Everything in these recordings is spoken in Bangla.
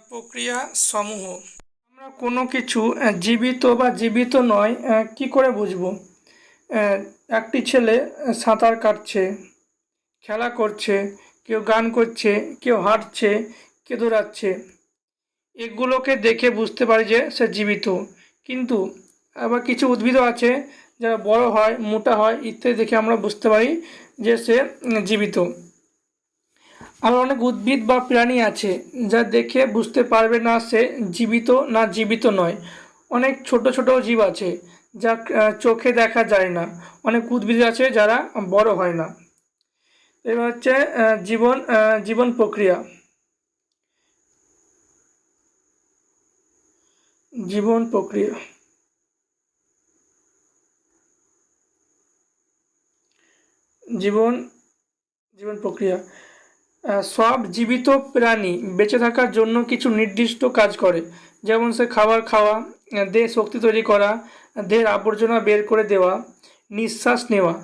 প্রক্রিয়া সমূহ। আমরা কোনো কিছু জীবিত বা জীবিত নয় কি করে বুঝব? একটি ছেলে সাঁতার কাটছে, খেলা করছে, কেউ গান করছে, কেউ হাঁটছে, কেউ দৌড়াচ্ছে। এগুলোকে দেখে বুঝতে পারি যে সে জীবিত। কিন্তু আবার কিছু উদ্ভিদও আছে, যারা বড় হয়, মোটা হয়, ইত্যাদি দেখে আমরা বুঝতে পারি যে সে জীবিত। আবার অনেক উদ্ভিদ বা প্রাণী আছে যা দেখে বুঝতে পারবে না সে জীবিত না জীবিত নয়। অনেক ছোট ছোট জীব আছে যা চোখে দেখা যায় না। অনেক উদ্ভিদ আছে যারা বড় হয় না। এবার হচ্ছে জীবন জীবন প্রক্রিয়া। জীবন প্রক্রিয়া। জীবন জীবন প্রক্রিয়া। সব জীবিত প্রাণী বেঁচে থাকার জন্য কিছু নির্দিষ্ট কাজ করে। যেমন সে খাবার খাওয়া, দেহ শক্তি তৈরি করা, দেহের আবর্জনা বের করে দেওয়া, নিঃশ্বাস নেওয়া।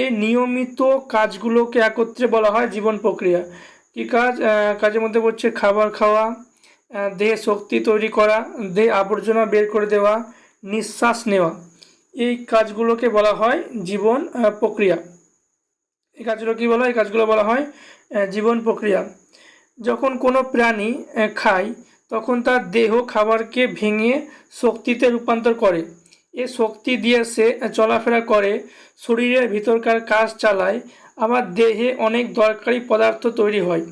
এই নিয়মিত কাজগুলোকে একত্রে বলা হয় জীবন প্রক্রিয়া। কী কাজ? কাজের মধ্যে পড়ছে খাবার খাওয়া দেহে শক্তি তৈরি করা, দেহে আবর্জনা বের করে দেওয়া, নিঃশ্বাস নেওয়া। এই কাজগুলোকে বলা হয় জীবন প্রক্রিয়া। এই কাজগুলো কী বলা হয়? এই কাজগুলো বলা হয় জীবন প্রক্রিয়া। যখন কোনো প্রাণী খায়, তখন তার দেহ খাবারকে ভেঙে শক্তিতে রূপান্তর করে। এ শক্তি দিয়ে সে চলাফেরা করে, শরীরের ভিতরকার কাজ চালায়। আবার দেহে অনেক দরকারি পদার্থ তৈরি হয়,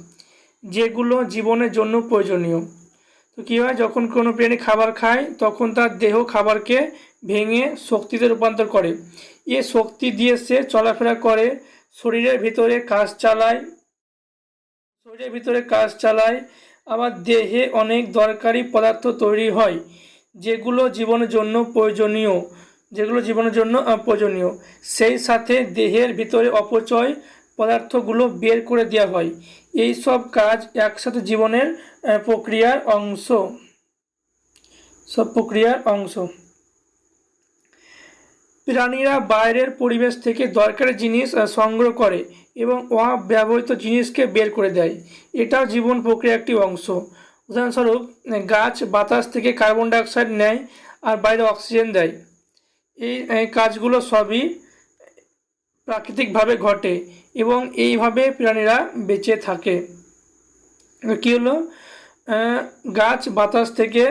যেগুলো জীবনের জন্য প্রয়োজনীয়। তো কী হয়? যখন কোনো প্রাণী খাবার খায়, তখন তার দেহ খাবারকে ভেঙে শক্তিতে রূপান্তর করে। এ শক্তি দিয়ে সে চলাফেরা করে, শরীরের ভিতরে কাজ চালায় শরীরের ভিতরে কাজ চালায়। আবার দেহে অনেক দরকারি পদার্থ তৈরি হয়, যেগুলো জীবনের জন্য প্রয়োজনীয়, যেগুলো জীবনের জন্য প্রয়োজনীয় সেই সাথে দেহের ভিতরে অপচয় পদার্থগুলো বের করে দেওয়া হয়। এই সব কাজ একসাথে জীবনের প্রক্রিয়ার অংশ। সব প্রক্রিয়ার অংশ। প্রাণীরা বাইরের পরিবেশ থেকে দরকারি জিনিস সংগ্রহ করে। এবং অব্যবহৃত জিনিসকে বের করে দেয়। এটাও জীবন প্রক্রিয়ার একটি অংশ। উদাহরণস্বরূপ, গাছ বাতাস থেকে কার্বন ডাইঅক্সাইড নেয় আর বাইরে অক্সিজেন দেয়। এই কাজগুলো সবই প্রাকৃতিকভাবে ঘটে এবং এইভাবে প্রাণীরা বেঁচে থাকে। কী হলো? গাছ বাতাস থেকে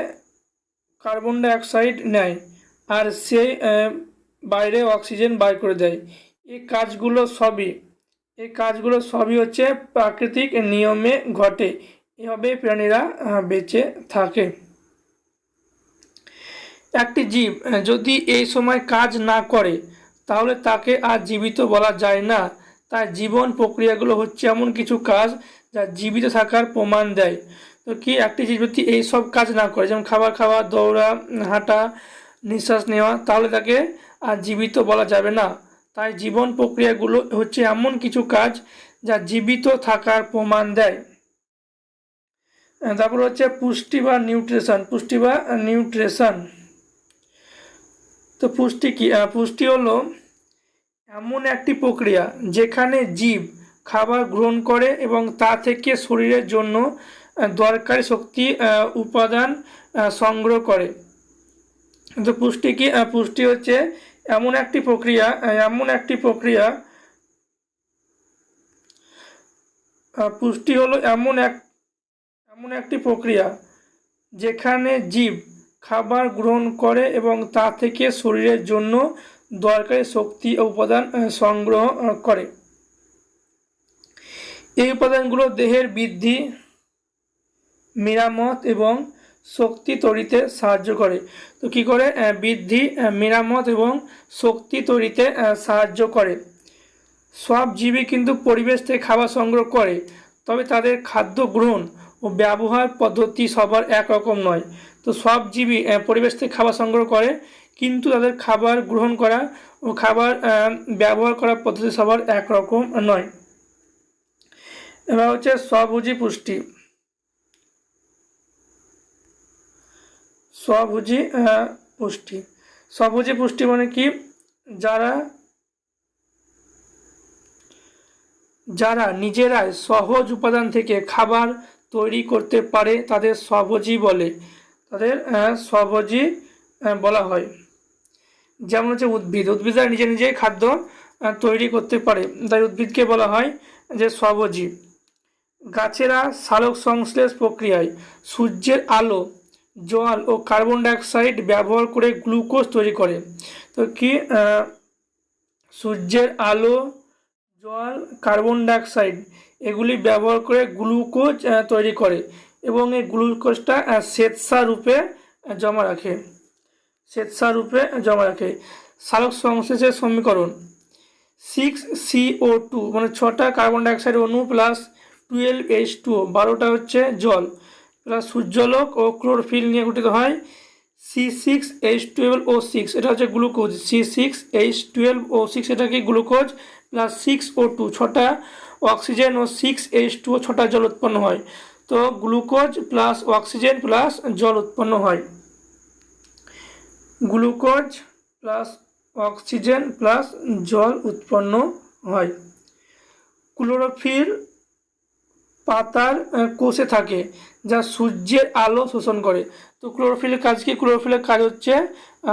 কার্বন ডাইঅক্সাইড নেয় আর সে বাইরে অক্সিজেন বার করে দেয়। এই কাজগুলো সবই এই কাজগুলো সবই হচ্ছে প্রাকৃতিক নিয়মে ঘটে। এভাবে প্রাণীরা বেঁচে থাকে। একটি জীব যদি এই সময় কাজ না করে, তাহলে তাকে আর জীবিত বলা যায় না। তাই জীবন প্রক্রিয়াগুলো হচ্ছে এমন কিছু কাজ যা জীবিত থাকার প্রমাণ দেয়। তো কি একটি জীব যদি এই সব কাজ না করে, যেমন খাবার খাওয়া, দৌড়া, হাঁটা, নিঃশ্বাস নেওয়া, তাহলে তাকে আর জীবিত বলা যাবে না। তাই জীবন প্রক্রিয়াগুলো হচ্ছে এমন কিছু কাজ যা জীবিত থাকার প্রমাণ দেয়। তারপর হচ্ছে পুষ্টি বা নিউট্রিশন, পুষ্টি বা নিউট্রিশন। তো পুষ্টি কি? পুষ্টি হলো এমন একটি প্রক্রিয়া যেখানে জীব খাবার গ্রহণ করে এবং তা থেকে শরীরের জন্য দরকারি শক্তি উপাদান সংগ্রহ করে। তো পুষ্টি কি? পুষ্টি হচ্ছে এমন একটি প্রক্রিয়া, এমন একটি প্রক্রিয়া পুষ্টি হলো এমন এক, এমন একটি প্রক্রিয়া যেখানে জীব খাবার গ্রহণ করে এবং তা থেকে শরীরের জন্য দরকারি শক্তি ও উপাদান সংগ্রহ করে। এই উপাদানগুলো দেহের বৃদ্ধি, মেরামত এবং শক্তি তৈরিতে সাহায্য করে। তো কী করে? বৃদ্ধি মেরামত এবং শক্তি তৈরিতে সাহায্য করে। সব জীবই কিন্তু পরিবেশ থেকে খাবার সংগ্রহ করে, তবে তাদের খাদ্য গ্রহণ ও ব্যবহার পদ্ধতি সবার একরকম নয়। তো সব জীবই পরিবেশ থেকে খাবার সংগ্রহ করে, কিন্তু তাদের খাবার গ্রহণ করা ও খাবার ব্যবহার করার পদ্ধতি সবার একরকম নয়। এবার হচ্ছে স্বভুজি পুষ্টি। স্বভুজি পুষ্টি। স্বভুজি, পুষ্টি মানে কি? যারা যারা নিজেরাই সহজ উপাদান থেকে খাবার তৈরি করতে পারে, তাদের স্বভোজী বলে। তাদের স্বভোজী বলা হয়। যেমন হচ্ছে উদ্ভিদ। উদ্ভিদরা নিজে নিজেই খাদ্য তৈরি করতে পারে, তাই উদ্ভিদকে বলা হয় যে স্বভোজী। গাছেরা সালোক সংশ্লেষ প্রক্রিয়ায় সূর্যের আলো জল ও কার্বন ডাইঅক্সাইড ব্যবহার করে গ্লুকোজ তৈরি করে। তো কি সূর্যের আলো জল কার্বন ডাইঅক্সাইড এগুলি ব্যবহার করে গ্লুকোজ তৈরি করে এবং এই গ্লুকোজটা আহ, শ্বেতসার রূপে জমা রাখে। শ্বেতসার রূপে জমা রাখে। সালোক সংশ্লেষের সমীকরণ। সিক্স সিও টু মানে ছটা কার্বন ডাইঅক্সাইড অণু প্লাস টুয়েলভ এইচ টু বারোটা হচ্ছে জল। সূর্যলোক ও ক্লোরোফিল নিয়ে গঠিত হয়। C six H twelve O six এটা হচ্ছে glucose. C six H twelve O six এটা কি glucose plus six O two ছটা অক্সিজেন ও সিক্স এইচ টু ও ছটা জল উৎপন্ন হয়। তো গ্লুকোজ প্লাস অক্সিজেন প্লাস জল উৎপন্ন হয়। গ্লুকোজ প্লাস অক্সিজেন প্লাস জল উৎপন্ন হয়। ক্লোরোফিল পাতার কোষে থাকে যা সূর্যের আলো শোষণ করে। তো ক্লোরোফিলের কাজ কি? ক্লোরোফিলের কাজ হচ্ছে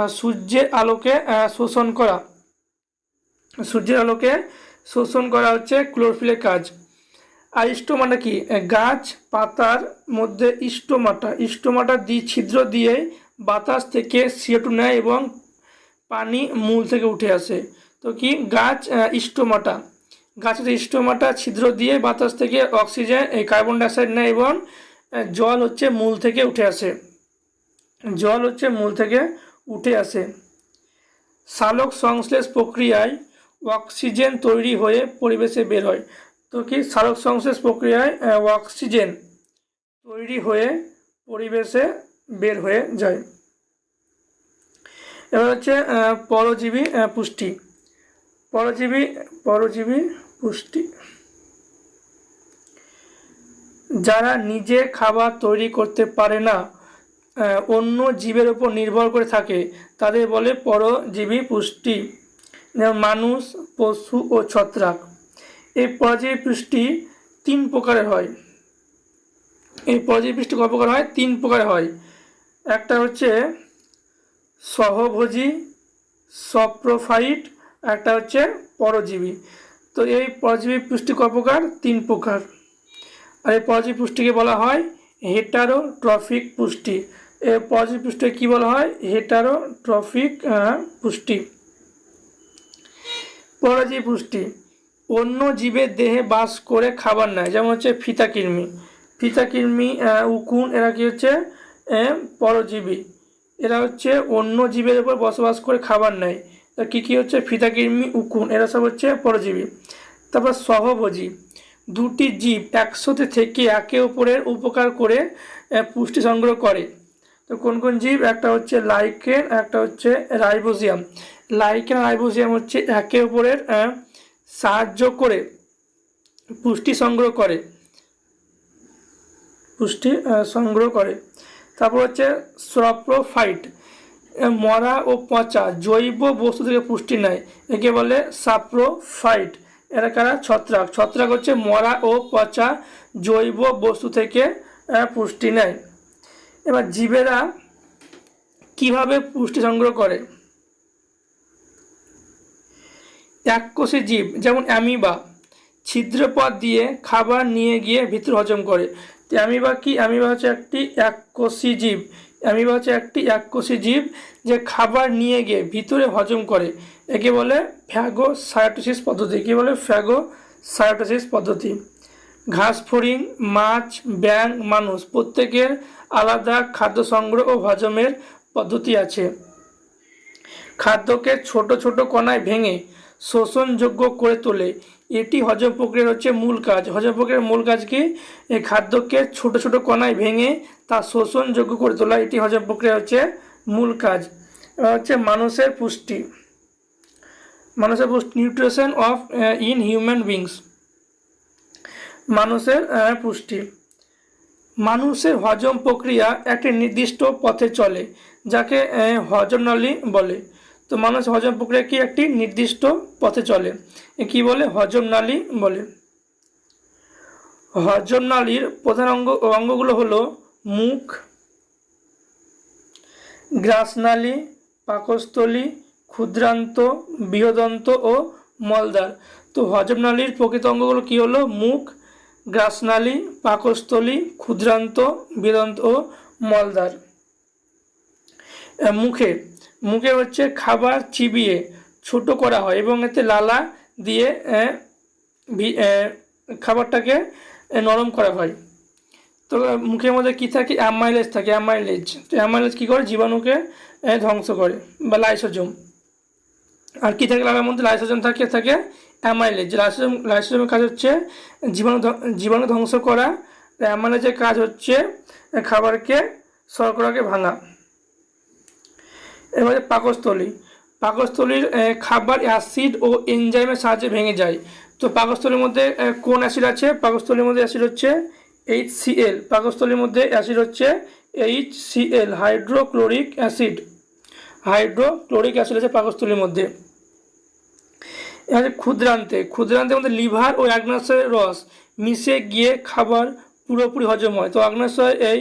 সূর্যের আলোকে শোষণ করা। সূর্যের আলোকে শোষণ করা হচ্ছে ক্লোরোফিলের কাজ। আর স্টোমাটা কি? গাছ পাতার মধ্যে স্টোমাটা স্টোমাটা দি ছিদ্র দিয়ে বাতাস থেকে সিও নেয় এবং পানি মূল থেকে উঠে আসে। তো কি? গাছ আহ, স্টোমাটা গাছের স্টোমাটা ছিদ্র দিয়ে বাতাস থেকে অক্সিজেন, এই কার্বন ডাইঅক্সাইড নেয় এবং জল হচ্ছে মূল থেকে উঠে আসে। জল হচ্ছে মূল থেকে উঠে আসে। সালোক সংশ্লেষ প্রক্রিয়ায় অক্সিজেন তৈরি হয়ে পরিবেশে বের হয়। তো কি? সালোক সংশ্লেষ প্রক্রিয়ায় অক্সিজেন তৈরি হয়ে পরিবেশে বের হয়ে যায়। এবার হচ্ছে পরজীবী পুষ্টি। পরজীবী পরজীবী পুষ্টি। যারা নিজে খাবার তৈরি করতে পারে না অন্য জীবের উপর নির্ভর করে থাকে, তাদের বলে পরজীবী পুষ্টি। যেমন মানুষ, পশু ও ছত্রাক। এই পরজীবী পুষ্টি তিন প্রকারের হয়। এই পরজীবী পুষ্টি কত প্রকার হয়? তিন প্রকারের হয়। একটা হচ্ছে সহভোজী, সপ্রোফাইট, একটা হচ্ছে পরজীবী। তো এই পরজীবী পুষ্টি ক প্রকার? তিন প্রকার। আর এই পরজীবী পুষ্টিকে বলা হয় হেটারোট্রফিক পুষ্টি। এই পরজীবী পুষ্টিকে কী বলা হয়? হেটারোট্রফিক আহ, পুষ্টি। পরজীবী পুষ্টি। অন্য জীবের দেহে বাস করে খাবার নেয় যেমন হচ্ছে ফিতাকৃমি ফিতাকৃমি আহ, উকুন এরা কি হচ্ছে? পরজীবী। এরা হচ্ছে অন্য জীবের উপর বসবাস করে খাবার নেয় তা কী কী হচ্ছে? ফিতাকৃমি উকুন, এরা সব হচ্ছে পরজীবী। তারপর সহভোজী। দুটি জীব একসাথে থেকে একে অপরের উপকার করে পুষ্টি সংগ্রহ করে। তো কোন কোন জীব? একটা হচ্ছে লাইকেন, একটা হচ্ছে রাইবোজিয়াম। লাইকেন, রাইবোজিয়াম হচ্ছে একে অপরের সাহায্য করে, পুষ্টি সংগ্রহ করে। পুষ্টি সংগ্রহ করে। তারপর হচ্ছে স্রপ্রোফাইট মরা ও পচা, জৈব বস্তু থেকে পুষ্টি নেয়, একে বলে সাপ্রোফাইট। এরা কারা? ছত্রাক। ছত্রাক হচ্ছে মরা ও পচা জৈব বস্তু থেকে পুষ্টি নেয়। এবার জীবেরা কীভাবে পুষ্টি সংগ্রহ করে? এককোষী জীব, যেমন অ্যামিবা ছিদ্রপথ দিয়ে খাবার নিয়ে গিয়ে ভিতর হজম করে। তো অ্যামিবা কি? অ্যামিবা হচ্ছে একটি এককোষী জীব। অ্যামিবা হচ্ছে একটি এককোষী জীব যে খাবার নিয়ে গিয়ে ভিতরে হজম করে। একে বলে ফ্যাগোসাইটোসিস পদ্ধতি কী বলে ফ্যাগোসাইটোসিস পদ্ধতি। ঘাস ফড়িং মাছ ব্যাং মানুষ, প্রত্যেকের আলাদা খাদ্য সংগ্রহ ও হজমের পদ্ধতি আছে। খাদ্যকে ছোট ছোট কণায় ভেঙে শোষণযোগ্য করে তোলে। এটি হজম প্রক্রিয়ার হচ্ছে মূল কাজ। হজম প্রক্রিয়ার মূল কাজ কি? খাদ্যকে ছোট ছোট কণায় ভেঙে তা শোষণযোগ্য করে তোলা এটি হজম প্রক্রিয়া হচ্ছে মূল কাজ। হচ্ছে মানুষের পুষ্টি। মানুষের পুষ্টি nutrition of in human beings. মানুষের পুষ্টি। মানুষের হজম প্রক্রিয়া একটি নির্দিষ্ট পথে চলে যাকে আহ, হজমনালী বলে। তো মানুষ হজম প্রক্রিয়া কি একটি নির্দিষ্ট পথে চলে? কি বলে? হজমনালী বলে। হজম নালীর প্রধান অঙ্গ অঙ্গগুলো হলো মুখ, গ্রাসনালী, পাকস্থলী, ক্ষুদ্রান্ত, বৃহদন্ত ও মলদ্বার। তো হজম নালীর প্রকৃত অঙ্গগুলো কী হলো? মুখ, গ্রাসনালী, পাকস্থলী, ক্ষুদ্রান্ত, বৃহদন্ত ও মলদ্বার। মুখে মুখে হচ্ছে খাবার চিবিয়ে ছোট করা হয় এবং এতে লালা দিয়ে খাবারটাকে নরম করা হয়। তো মুখের মধ্যে কী থাকে? অ্যামাইলেজ থাকে অ্যামাইলেজ তো অ্যামাইলেজ কী করে জীবাণুকে ধ্বংস করে, বা লাইসোজোম আর কী থাকে? লালার মধ্যে লাইসোজোম থাকে থাকে অ্যামাইলেজ লাইসোজোম লাইসোজোমের কাজ হচ্ছে জীবাণু জীবাণু ধ্বংস করা। অ্যামাইলেজের কাজ হচ্ছে খাবারকে, শর্করাকে ভাঙা। এবারে পাকস্থলী। পাকস্থলীর খাবার অ্যাসিড ও এনজাইমের সাহায্যে ভেঙে যায়। তো পাকস্থলীর মধ্যে কোন অ্যাসিড আছে? পাকস্থলীর মধ্যে অ্যাসিড হচ্ছে এইচ সিএল পাকস্থলীর মধ্যে অ্যাসিড হচ্ছে H CL hydrochloric acid hydrochloric acid আছে পাকস্থলীর মধ্যে। ক্ষুদ্রান্তে, ক্ষুদ্রান্তের মধ্যে লিভার ও আগ্নেয়াশয়ের রস মিশে গিয়ে খাবার পুরোপুরি হজম হয়। তো আগ্নেয়াশয় এই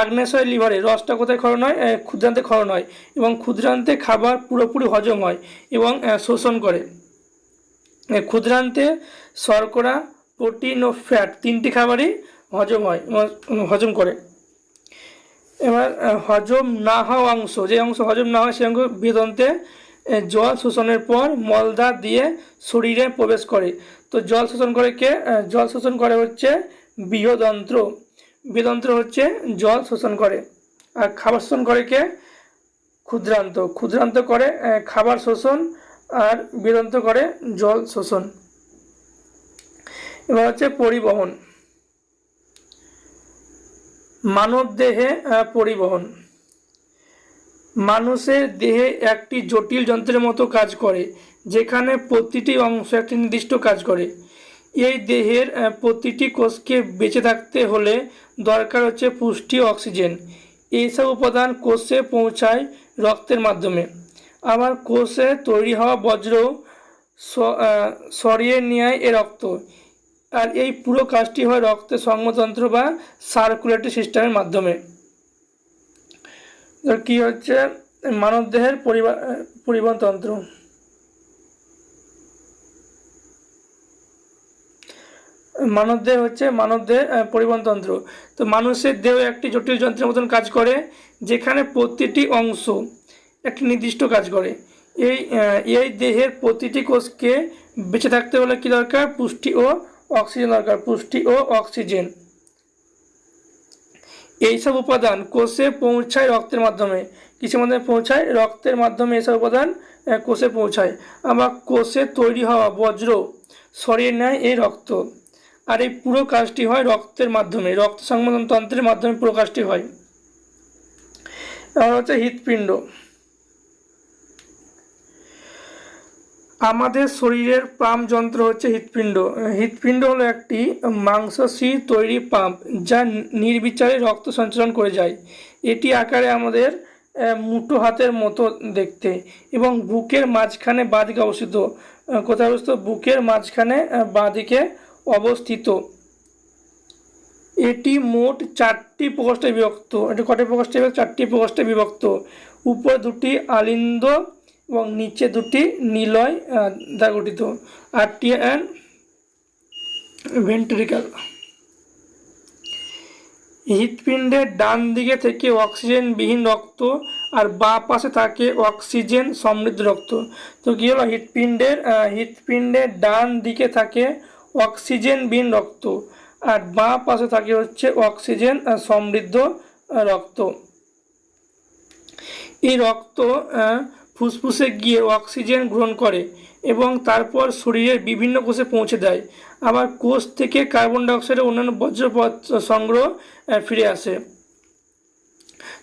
আগ্নেয়াশয় লিভারে রসটা কোথায় ক্ষরণ হয়? ক্ষুদ্রান্তে ক্ষরণ হয় এবং ক্ষুদ্রান্তে খাবার পুরোপুরি হজম হয় এবং শোষণ করে। ক্ষুদ্রান্তে শর্করা, প্রোটিন ও ফ্যাট তিনটি খাবারই হজম হয় হজম করে। এবার হজম না হওয়া অংশ, যে অংশ হজম না হয়, সে অংশ বেদন্তে জল শোষণের পর মলদা দিয়ে শরীরে প্রবেশ করে। তো জল শোষণ করে কে? জল শোষণ করে হচ্ছে বৃহদন্ত্র। বৃহদন্ত্র হচ্ছে জল শোষণ করে। আর খাবার শোষণ করে কে? ক্ষুদ্রান্ত। ক্ষুদ্রান্ত করে খাবার শোষণ আর বৃহদন্ত্র করে জল শোষণ। এবার হচ্ছে পরিবহন। মানব দেহে পরিবহন। মানুষের দেহে একটি জটিল যন্ত্রের মতো কাজ করে, যেখানে প্রতিটি অংশ একটি নির্দিষ্ট কাজ করে। এই দেহের প্রতিটি কোষকে বেঁচে থাকতে হলে দরকার হচ্ছে পুষ্টি, অক্সিজেন। এইসব উপাদান কোষে পৌঁছায় রক্তের মাধ্যমে। আবার কোষে তৈরি হওয়া বজ্র সরিয়ে নেয় এ রক্ত। আর এই পুরো কাজটি হয় রক্তের সংগতন্ত্র বা সার্কুলেটরি সিস্টেমের মাধ্যমে। কি হচ্ছে? মানবদেহের পরিবহন তন্ত্র। মানবদেহ হচ্ছে মানবদেহের আহ, পরিবহন তন্ত্র। তো মানুষের দেহ একটি জটিল যন্ত্রের মতন কাজ করে যেখানে প্রতিটি অংশ একটি নির্দিষ্ট কাজ করে। এই এই দেহের প্রতিটি কোষকে বেঁচে থাকতে হলে কি দরকার? পুষ্টি ও অক্সিজেন দরকার, পুষ্টি ও অক্সিজেন। এইসব উপাদান কোষে পৌঁছায় রক্তের মাধ্যমে। কিসের মাধ্যমে পৌঁছায়? রক্তের মাধ্যমে এইসব উপাদান কোষে পৌঁছায়। আবার কোষে তৈরি হওয়া বজ্র, সরিয়ে নেয় এই রক্ত। আর এই পুরো কাজটি হয় রক্তের মাধ্যমে, রক্ত সংবন্ধন তন্ত্রের মাধ্যমে পুরো কাজটি হয়। আর হচ্ছে হৃৎপিণ্ড। আমাদের শরীরের পাম্প যন্ত্র হচ্ছে হৃৎপিণ্ড। হৃৎপিণ্ড হলো একটি মাংসশী তৈরি পাম্প যা নির্বিচারে রক্ত সঞ্চালন করে যায়। এটি আকারে আমাদের মুঠো হাতের মতো দেখতে এবং বুকের মাঝখানে বাঁদিকে অবস্থিত। কোথায় অবস্থিত বুকের মাঝখানে বাঁদিকে অবস্থিত। এটি মোট চারটি প্রকোষ্ঠে বিভক্ত। এটি কটি প্রকোষ্ঠে? চারটি প্রকোষ্ঠে বিভক্ত। উপরে দুটি আলিন্দ এবং নিচে দুটি নিলয় দ্বারা গঠিত। আর্টিয়া অ্যান্ড ভেন্ট্রিকাল। হৃৎপিণ্ডের ডান দিকে থেকে অক্সিজেনবিহীন রক্ত আর বাঁ পাশে থাকে অক্সিজেন সমৃদ্ধ রক্ত। তো কী হলো? হৃৎপিণ্ডের হৃৎপিণ্ডের ডান দিকে থাকে অক্সিজেনবিহীন রক্ত আর বাঁ পাশে থাকে হচ্ছে অক্সিজেন সমৃদ্ধ রক্ত। এই রক্ত ফুসফুসে গিয়ে অক্সিজেন গ্রহণ করে এবং তারপর শরীরের বিভিন্ন কোষে পৌঁছে দেয়। আবার কোষ থেকে কার্বন ডাইঅক্সাইডের অন্যান্য পদার্থ সংগ্রহ ফিরে আসে।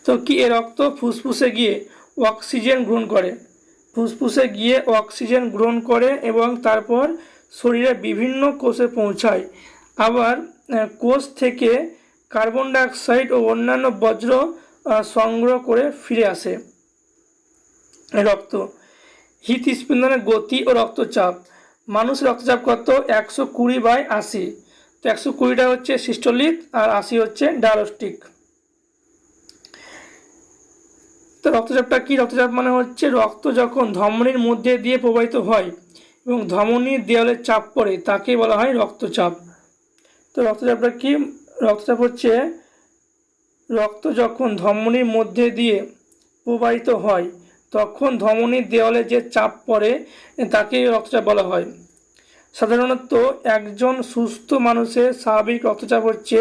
তো কি এ রক্ত ফুসফুসে গিয়ে অক্সিজেন গ্রহণ করে? ফুসফুসে গিয়ে অক্সিজেন গ্রহণ করে এবং তারপর শরীরের বিভিন্ন কোষে পৌঁছায়। আবার কোষ থেকে কার্বন ডাইঅক্সাইড ও অন্যান্য বজ্র সংগ্রহ করে ফিরে আসে। রক্ত। হৃৎস্পন্দনের গতি ও রক্তচাপ। মানুষ রক্তচাপ কত? একশো কুড়ি বাই আশি। তো একশো কুড়িটা হচ্ছে সিস্টোলিক আর আশি হচ্ছে ডায়ালস্টিক। তো রক্তচাপটা কি? রক্তচাপ মানে হচ্ছে রক্ত যখন ধমনির মধ্যে দিয়ে প্রবাহিত হয় এবং ধমনির দেওয়ালে চাপ পড়ে তাকে বলা হয় রক্তচাপ। তো রক্তচাপটা কি? রক্তচাপ হচ্ছে রক্ত যখন ধমনির মধ্যে দিয়ে প্রবাহিত হয় তখন ধমনির দেওয়ালে যে চাপ পড়ে তাকে রক্তচাপ বলা হয়। সাধারণত একজন সুস্থ মানুষের স্বাভাবিক রক্তচাপ হচ্ছে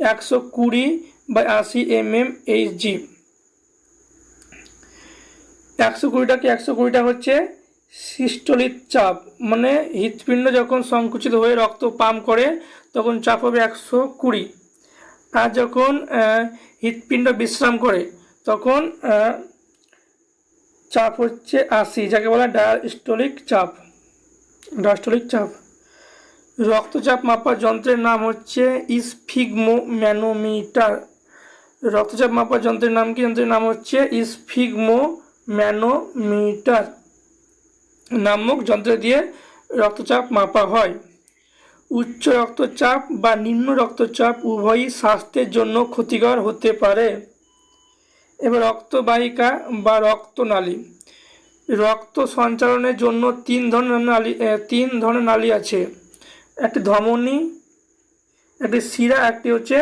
একশো কুড়ি বা আশি এম এম এইচজি একশো কুড়িটাকে একশো কুড়িটা হচ্ছে সিস্টোলিক চাপ মানে হৃৎপিণ্ড যখন সংকুচিত হয়ে রক্ত পাম করে, তখন চাপ হবে একশো কুড়ি। আর যখন হৃৎপিণ্ড বিশ্রাম করে, তখন চাপ হচ্ছে আশি, যাকে বলে ডায়াস্টোলিক চাপ। ডায়াস্টোলিক চাপ। রক্তচাপ মাপার যন্ত্রের নাম হচ্ছে ইসফিগমো ম্যানোমিটার রক্তচাপ মাপার যন্ত্রের নাম কি? যন্ত্রের নাম হচ্ছে ইসফিগমো ম্যানোমিটার নামক যন্ত্র দিয়ে রক্তচাপ মাপা হয়। উচ্চ রক্তচাপ বা নিম্ন রক্তচাপ উভয়ই স্বাস্থ্যের জন্য ক্ষতিকর হতে পারে। এবার রক্তবাহিকা বা রক্তনালী। রক্ত সঞ্চালনের জন্য তিন ধরনের নালী তিন ধরনের নালী আছে। একটি ধমনী, একটি শিরা, একটি হচ্ছে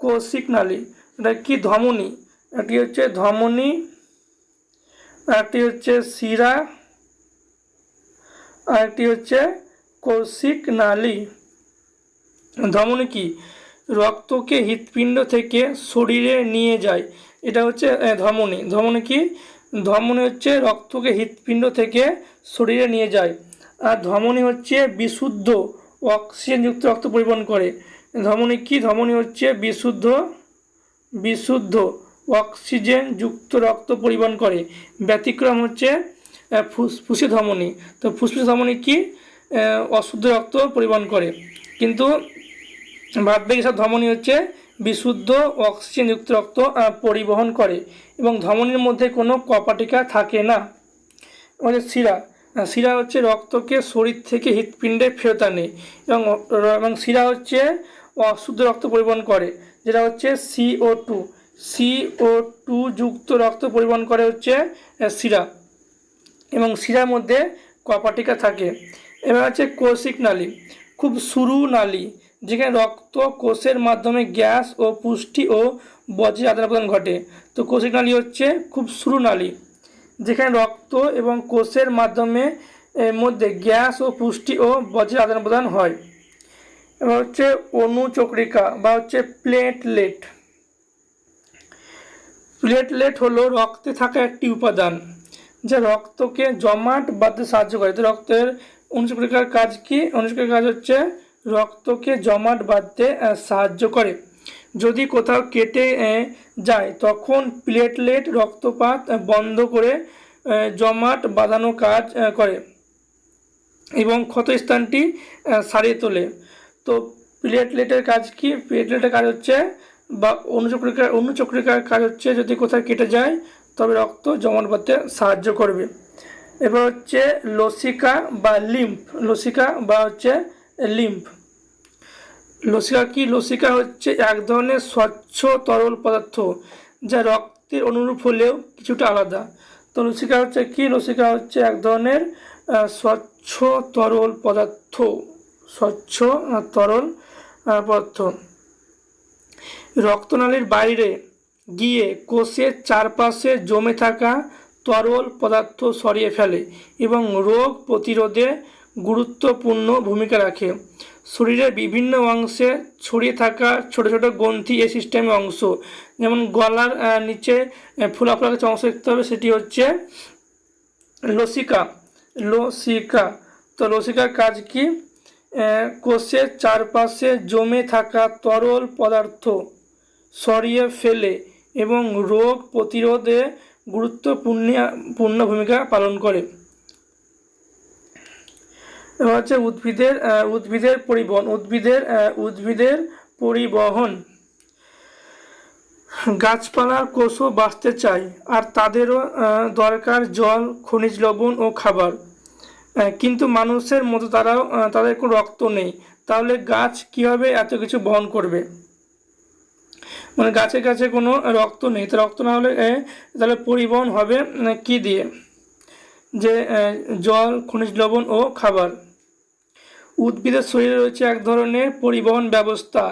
কৌশিক নালী। এটা কি ধমনী? একটি হচ্ছে ধমনী, একটি হচ্ছে শিরা, আর একটি হচ্ছে কৌশিক নালী। ধমনী কি? রক্তকে হৃৎপিণ্ড থেকে শরীরে নিয়ে যায়। এটা হচ্ছে ধমনী। ধমনী কি? ধমনী হচ্ছে রক্তকে হৃৎপিণ্ড থেকে শরীরে নিয়ে যায়। আর ধমনী হচ্ছে বিশুদ্ধ অক্সিজেনযুক্ত রক্ত পরিবহন করে। ধমনী কি? ধমনী হচ্ছে বিশুদ্ধ বিশুদ্ধ অক্সিজেন যুক্ত রক্ত পরিবহন করে। ব্যতিক্রম হচ্ছে ফুসফুসে ধমনী। তো ফুসফুসে ধমনী কি? অশুদ্ধ রক্ত পরিবহন করে। কিন্তু বাদবাকি সব ধমনী হচ্ছে বিশুদ্ধ অক্সিজেনযুক্ত রক্ত পরিবহন করে এবং ধমনীর মধ্যে কোনো কপাটিকা থাকে না। আমাদের শিরা শিরা হচ্ছে রক্তকে শরীর থেকে হৃৎপিণ্ডে ফেরত আনে এবং এবং শিরা হচ্ছে অশুদ্ধ রক্ত পরিবহন করে, যেটা হচ্ছে সিও টু সিও টু যুক্ত রক্ত পরিবহন করে হচ্ছে শিরা এবং শিরার মধ্যে কপাটিকা থাকে। এবার হচ্ছে কৌশিক নালী খুব সরু নালী যেখানে রক্ত কোষের মাধ্যমে গ্যাস ও পুষ্টি ও বজ্রের আদান প্রদান ঘটে। তো কৌশিক নালী হচ্ছে খুব সরু নালী, যেখানে রক্ত এবং কোষের মাধ্যমে মধ্যে গ্যাস ও পুষ্টি ও বজ্রের আদান প্রদান হয়। এবার হচ্ছে অনুচক্রিকা বা হচ্ছে প্লেটলেট। প্লেটলেট হলো রক্তে থাকা একটি উপাদান, যা রক্তকে জমাট বাঁধতে সাহায্য করে। তো রক্তের অনুচক্রিকার কাজ কি? অনুচক্রিকার কাজ হচ্ছে রক্তকে জমাট বাঁধতে সাহায্য করে। যদি কোথাও কেটে যায়, তখন প্লেটলেট রক্তপাত বন্ধ করে জমাট বাঁধানো কাজ করে এবং ক্ষতস্থানটি সারিয়ে তোলে। তো প্লেটলেটের কাজ কি? প্লেটলেটের কাজ হচ্ছে বা অনুচক্রিকার অনুচক্রিকার কাজ হচ্ছে যদি কোথাও কেটে যায়, তবে রক্ত জমাট বাঁধতে সাহায্য করবে। এবার হচ্ছে লসিকা বা লিম্ফ। লসিকা বা হচ্ছে লিম্ফ। লসিকা কি? লসিকা হচ্ছে এক ধরনের স্বচ্ছ তরল পদার্থ যা রক্তের অনুরূপ হলেও কিছুটা আলাদা। তো লসিকা হচ্ছে কি? লসিকা হচ্ছে এক ধরনের স্বচ্ছ তরল পদার্থ। স্বচ্ছ তরল পদার্থ। রক্তনালীর বাইরে গিয়ে কোষের চারপাশে জমে থাকা তরল পদার্থ সরিয়ে ফেলে এবং রোগ প্রতিরোধে গুরুত্বপূর্ণ ভূমিকা রাখে। শরীরের বিভিন্ন অংশে ছড়িয়ে থাকা ছোট ছোট গ্রন্থি এই সিস্টেমের অংশ। যেমন গলার নিচে ফোলা ফোলা কিছু অংশ দেখতে হবে, সেটি হচ্ছে লসিকা। লসিকা। তো লসিকার কাজ কি? কোষের চারপাশে জমে থাকা তরল পদার্থ সরিয়ে ফেলে এবং রোগ প্রতিরোধে গুরুত্বপূর্ণ, পূর্ণ ভূমিকা পালন করে। হচ্ছে উদ্ভিদের উদ্ভিদের পরিবহন, উদ্ভিদের উদ্ভিদের পরিবহন। গাছপালার কোষও বাঁচতে চায় আর তাদেরও দরকার জল, খনিজ লবণ ও খাবার। কিন্তু মানুষের মতো তারাও তাদের কোনো রক্ত নেই। তাহলে গাছ কীভাবে এত কিছু বহন করবে? মানে গাছের কাছে কোনো রক্ত নেই। তো রক্ত না হলে তাহলে পরিবহন হবে কি দিয়ে? যে জল, খনিজ লবণ ও খাবার। উদ্ভিদের শরীরে রয়েছে এক ধরনের পরিবহন ব্যবস্থা।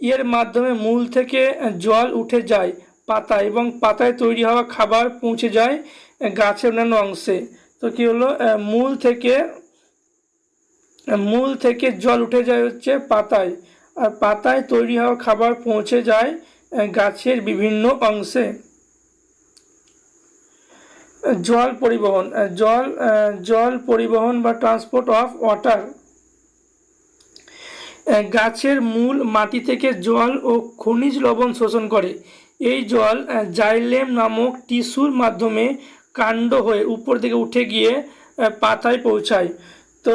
এর মাধ্যমে মূল থেকে জল উঠে যায় পাতায় এবং পাতায় তৈরি হওয়া খাবার পৌঁছে যায় গাছের অন্যান্য অংশে। তো কী হলো? মূল থেকে মূল থেকে জল উঠে যায় হচ্ছে পাতায়। আর পাতায় তৈরি হওয়া খাবার পৌঁছে যায় গাছের বিভিন্ন অংশে। জল পরিবহন জল জল পরিবহন বা ট্রান্সপোর্ট অফ ওয়াটার গাছের মূল মাটি থেকে জল ও খনিজ লবণ শোষণ করে। এই জল জাইলেম নামক টিস্যুর মাধ্যমে কাণ্ড হয়ে উপর থেকে উঠে গিয়ে পাতায় পৌঁছায়। তো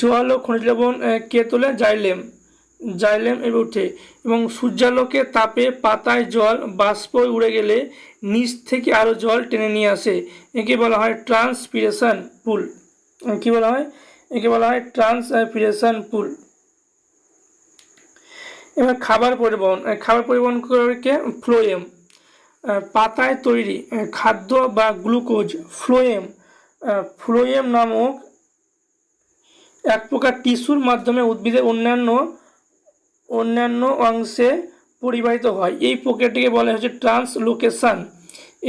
জল ও খনিজ লবণ কে তোলে? জাইলেম। জাইলেম এর উঠে এবং সূর্যালোকে তাপে পাতায় জল, বাষ্প উড়ে গেলে নিচ থেকে আরও জল টেনে নিয়ে আসে। একে বলা হয় ট্রান্সপিরেশন পুল। কী বলা হয়? একে বলা হয় ট্রান্সপিরেশন পুল। এবার খাবার পরিবহন খাবার পরিবহন করে কে? ফ্লোয়েম পাতায় তৈরি খাদ্য বা গ্লুকোজ ফ্লোয়েম ফ্লোয়েম নামক এক প্রকার টিস্যুর মাধ্যমে উদ্ভিদের অন্যান্য অন্যান্য অংশে পরিবাহিত হয়। এই প্রক্রিয়াটিকে বলা হচ্ছে ট্রান্সলোকেশন।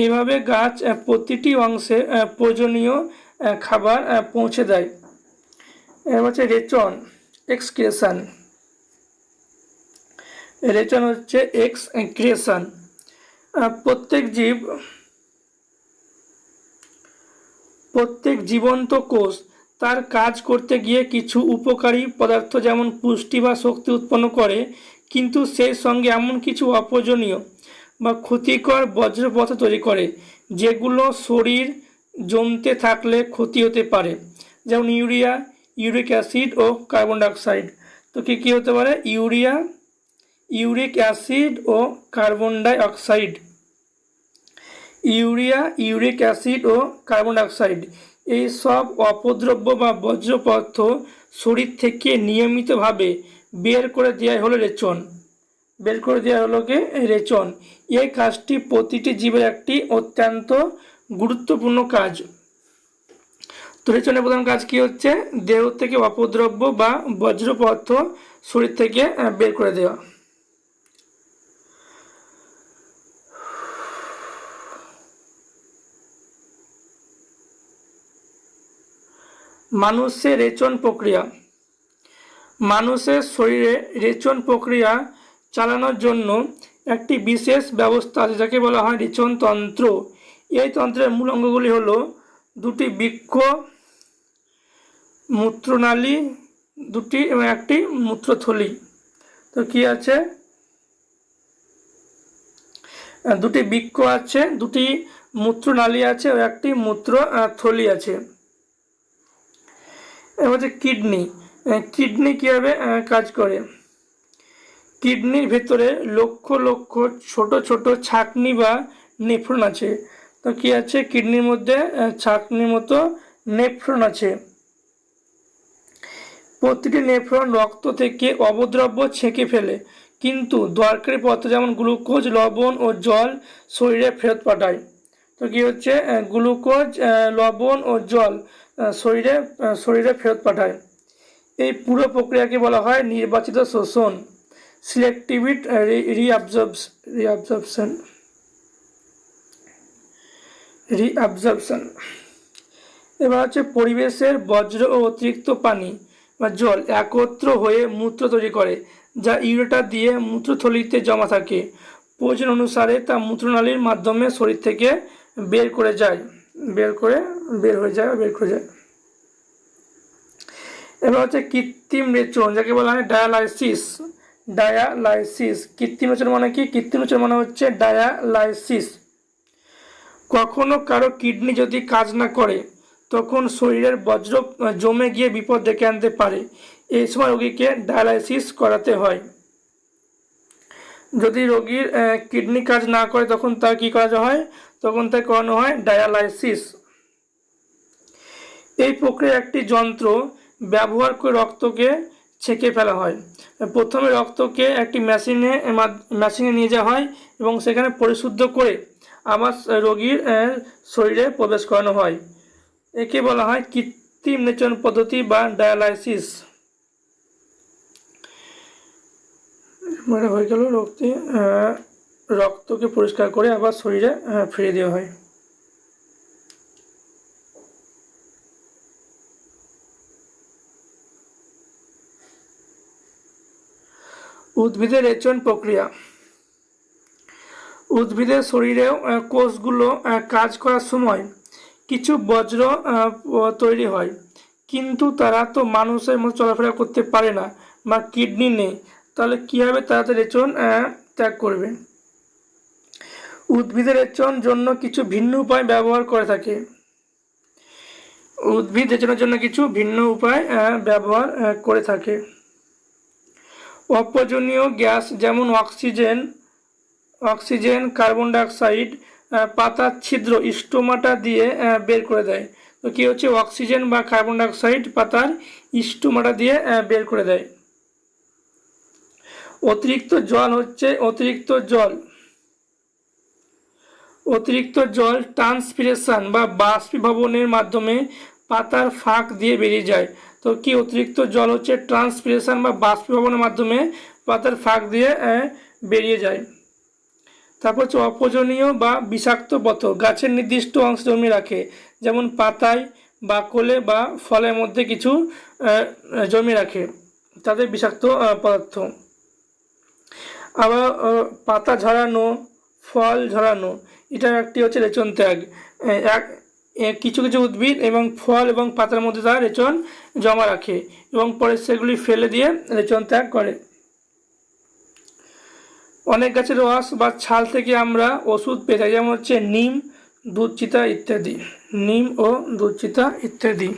এইভাবে গাছ প্রতিটি অংশে প্রয়োজনীয় খাবার পৌঁছে দেয়। এবার হচ্ছে রেচন, এক্সক্রিয়েশন। রেচন হচ্ছে এক্স ক্রিয়েশন প্রত্যেক জীব, প্রত্যেক জীবন্ত কোষ তার কাজ করতে গিয়ে কিছু উপকারী পদার্থ যেমন পুষ্টি বা শক্তি উৎপন্ন করে, কিন্তু সেই সঙ্গে এমন কিছু অপ্রয়োজনীয় বা ক্ষতিকর বজ্রপথ তৈরি করে, যেগুলো শরীর জমতে থাকলে ক্ষতি হতে পারে। যেমন ইউরিয়া ইউরিক অ্যাসিড ও কার্বন ডাইঅক্সাইড। তো কী কী হতে পারে? ইউরিয়া, ইউরিক অ্যাসিড ও carbon dioxide urea, uric acid ও কার্বন ডাইঅক্সাইড। এই সব অপদ্রব্য বা বর্জ্য পদার্থ শরীর থেকে নিয়মিতভাবে বের করে দেওয়া হলো রেচন। বের করে দেওয়া হলো কি? রেচন। এই কাজটি প্রতিটি জীবের একটি অত্যন্ত গুরুত্বপূর্ণ কাজ। রেচনের প্রধান কাজ কি হচ্ছে? দেহ থেকে অপদ্রব্য বা বজ্র পদার্থ শরীর থেকে বের করে দেওয়া। মানুষের রেচন প্রক্রিয়া। মানুষের শরীরে রেচন প্রক্রিয়া চালানোর জন্য একটি বিশেষ ব্যবস্থা আছে, যাকে বলা হয় রেচন তন্ত্র এই তন্ত্রের মূল অঙ্গগুলি হলো দুটি বৃক্ষ মূত্রনালী দুটি এবং একটি মূত্রথলি। তো কি আছে? দুটি বৃক্ষ আছে, দুটি মূত্রনালী আছে ও একটি মূত্র থলি আছে। এবার হচ্ছে কিডনি। কিডনি কীভাবে কাজ করে? কিডনির ভেতরে লক্ষ লক্ষ ছোট ছোট ছাকনি বা নেফ্রন আছে। তো কি আছে? কিডনির মধ্যে ছাকনির মতো নেফ্রন আছে। প্রতিটি নেফ্রন রক্ত থেকে অবদ্রব্য ছেঁকে ফেলে। কিন্তু দরকারি পদার্থ যেমন গ্লুকোজ, লবণ ও জল শরীরে ফেরত পাঠায়। তো কী হচ্ছে? গ্লুকোজ লবণ ও জল শরীরে শরীরে ফেরত পাঠায়। এই পুরো প্রক্রিয়াকে বলা হয় নির্বাচিত শোষণ, সিলেক্টিভিট রিঅ্যাবজর্বস রিঅ্যাবজর্পশন রিঅ্যাবজর্পশন এবার হচ্ছে পরিবেশের বজ্র ও অতিরিক্ত পানি। বা জল একত্র হয়ে মূত্র তৈরি করে, যা ইউরেটা দিয়ে মূত্রথলিতে জমা থাকে। প্রয়োজন অনুসারে তা মূত্রনালীর মাধ্যমে শরীর থেকে বের করে যায়। বের করে, বের হয়ে যায় বের করে যায়। এবার হচ্ছে কৃত্রিম রেচন, যাকে বলা হয় ডায়ালাইসিস। ডায়ালাইসিস, কৃত্রিম রেচন মানে কি? কৃত্রিম রেচন মানে হচ্ছে ডায়ালাইসিস। কখনো কারও কিডনি যদি কাজ না করে তখন শরীরের বজ্র জমে গিয়ে বিপদ ডেকে আনতে পারে। এই সময় রোগীকে ডায়ালাইসিস করাতে হয়। যদি রোগীর কিডনি কাজ না করে, তখন তার কী করা হয়? তখন তার করানো হয় ডায়ালাইসিস। এই প্রক্রিয়া একটি যন্ত্র ব্যবহার করে রক্তকে ছেঁকে ফেলা হয়। প্রথমে রক্তকে একটি মেশিনে মেশিনে নিয়ে যাওয়া হয় এবং সেখানে পরিশুদ্ধ করে আবার রোগীর শরীরে প্রবেশ করানো হয়। একে বলা হয় কৃত্রিম নিচন পদ্ধতি বা ডায়ালাইসিস মানে হয়ে গেল রক্তে রক্তকে পরিষ্কার করে আবার শরীরে ফিরিয়ে দেওয়া হয়। উদ্ভিদের রেচন প্রক্রিয়া। উদ্ভিদের শরীরেও কোষগুলো কাজ করার সময় কিছু বজ্র তৈরি হয়। কিন্তু তারা তো মানুষের মতো চলাফেরা করতে পারে না বা কিডনি নেই। তাহলে কীভাবে তারা তাদের রেচন ত্যাগ করবে? উদ্ভিদের রেচন জন্য কিছু ভিন্ন উপায় ব্যবহার করে থাকে। উদ্ভিদ রেচনের জন্য কিছু ভিন্ন উপায় ব্যবহার করে থাকে। অপ্রয়োজনীয় গ্যাস যেমন অক্সিজেন অক্সিজেন, কার্বন ডাইঅক্সাইড পাতার ছিদ্র স্টোমাটা দিয়ে বের করে দেয়। তো কী হচ্ছে? অক্সিজেন বা কার্বন ডাইঅক্সাইড পাতার স্টোমাটা দিয়ে বের করে দেয়। অতিরিক্ত জল হচ্ছে অতিরিক্ত জল। অতিরিক্ত জল ট্রান্সপিরেশন বা বাষ্পীভবনের মাধ্যমে পাতার ফাঁক দিয়ে বেরিয়ে যায়। তো কি অতিরিক্ত জল হচ্ছে? ট্রান্সপিরেশন বা বাষ্পীভবনের মাধ্যমে পাতার ফাঁক দিয়ে বেরিয়ে যায়। তারপর হচ্ছে অপোজনীয় বা বিষাক্ত পথ গাছের নির্দিষ্ট অংশ জমি রাখে। যেমন পাতায় বা কোলে বা ফলের মধ্যে কিছু জমি রাখে তাদের বিষাক্ত পদার্থ। আবার পাতা ঝরানো, ফল ঝরানো এটা একটি হচ্ছে রেচন ত্যাগ। এক কিছু কিছু উদ্ভিদ এবং ফল এবং পাতার মধ্যে তারা রেচন জমা রাখে এবং পরে সেগুলি ফেলে দিয়ে রেচন ত্যাগ করে। অনেক গাছের রস বা ছাল থেকে আমরা ওষুধ পেয়ে থাকি, যেমন হচ্ছে নিম, দুধ, চিতা ইত্যাদি। নিম ও দুধ, চিতা ইত্যাদি।